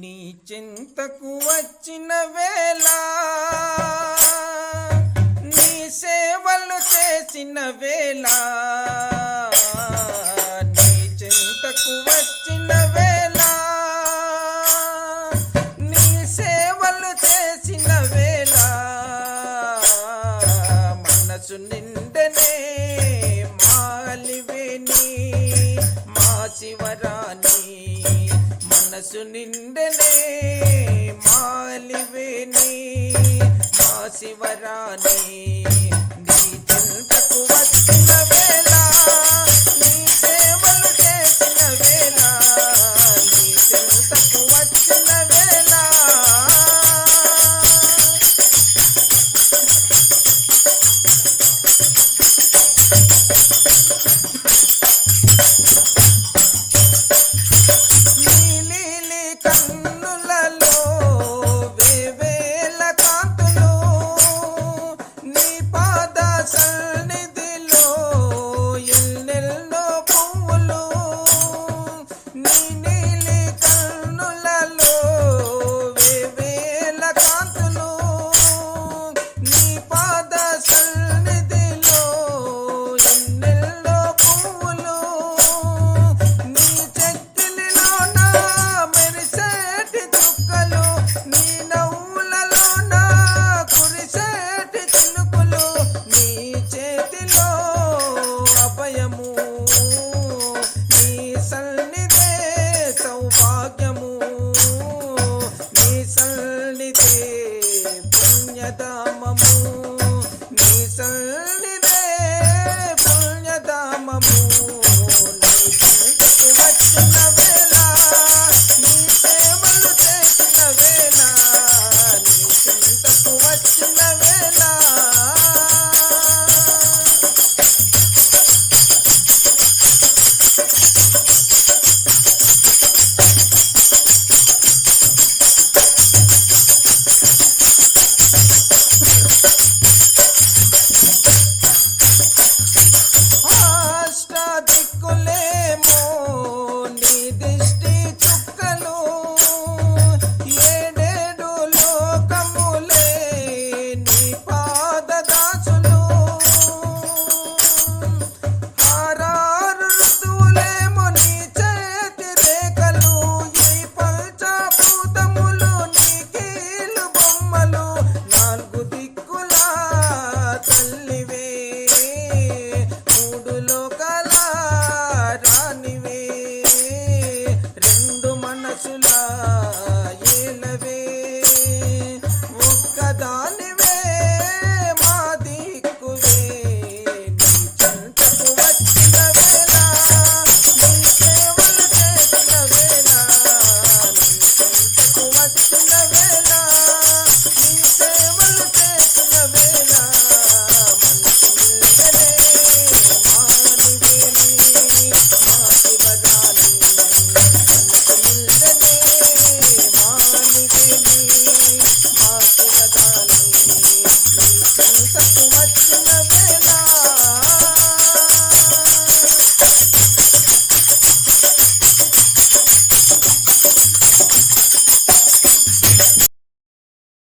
నీ చింతకు వచ్చిన వేళ నీ సేవలు చేసిన వేళ నీ చింతకు వచ్చిన వేళ నీ సేవలు చేసిన వేళ మనసు నిండనే మాలివేని మా శివరాణి. మనసు నిండనే మాలివేని మా శివరాణి భాగ్యము నీ సన్నిధే సౌభాగ్యము నీ సన్నిధే పుణ్యదా